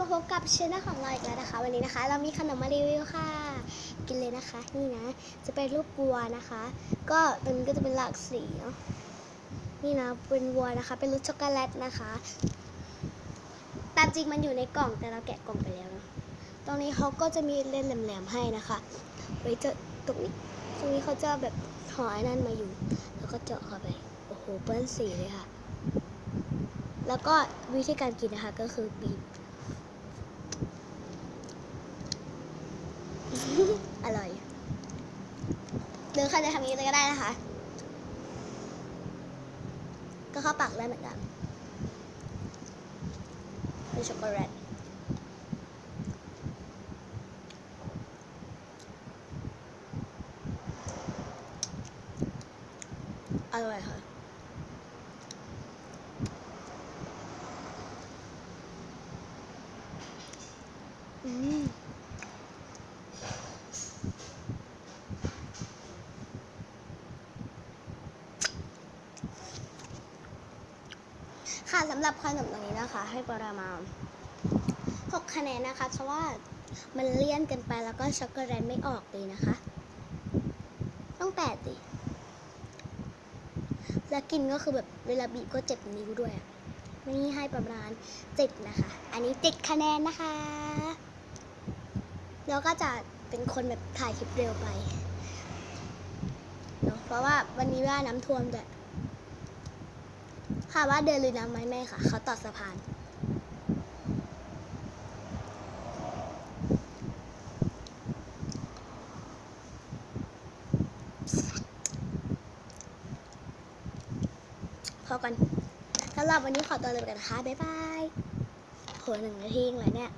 มาพบกับช anel ของเราอีกแล้วนะคะ วันนี้นะคะ เรามีขนมมารีวิวค่ะ กินเลยนะคะ นี่นะ จะเป็นรูปวัวนะคะ ก็ตรงนี้ก็จะเป็นหลากสีเนาะนี่นะเป็นวัวนะคะ เป็นรสช็อกโกแลตนะคะ ตามจริงมันอยู่ในกล่องแต่เราแกะกล่องไปแล้วเนะตรงนี้เขาก็จะมีเล่นแหลมๆให้นะคะไว้เจาะตรงนี้ตรงนี้เขาจะแบบห่อไอ้นั่นมาอยู่ แล้วก็เจาะเข้าไปโอ้โหเปิ้ลสีเลยค่ะ แล้วก็วิธีการกินนะคะก็คือบีบ อร่อย หรือใครจะทำอย่างนี้เลยก็ได้นะคะ ก็เข้าปากได้เหมือนกันเป็นช็อกโกแลตอร่อยค่ะอืม ค่ะสำหรับขนมตรงนี้นะคะ ให้ประมาณ6คะแนนนะคะ เพราะว่ามันเลี่ยนกันไปแล้วก็ช็อกโกแลตไม่ออกเลยนะคะ ต้องแปดดิแล้วกินก็คือแบบเวลาบีบก็เจ็บนิ้วด้วยนี่ให้ประมาณเจ็ดนะคะ อันนี้เจ็ดคะแนนนะคะ แล้วก็จะเป็นคนแบบถ่ายคลิปเร็วไปเนอะเพราะว่าวันนี้ว่าน้ำท่วมด้วย ค่ะว่าเดินลุยน้ำไหมแม่ค่ะ เขาต่อสะพาน พอกันสำหรับวันนี้ขอตัวเลยไปกันนะคะ บ๊ายบายโหหนึ่งนาทีเองเหรเนี่ย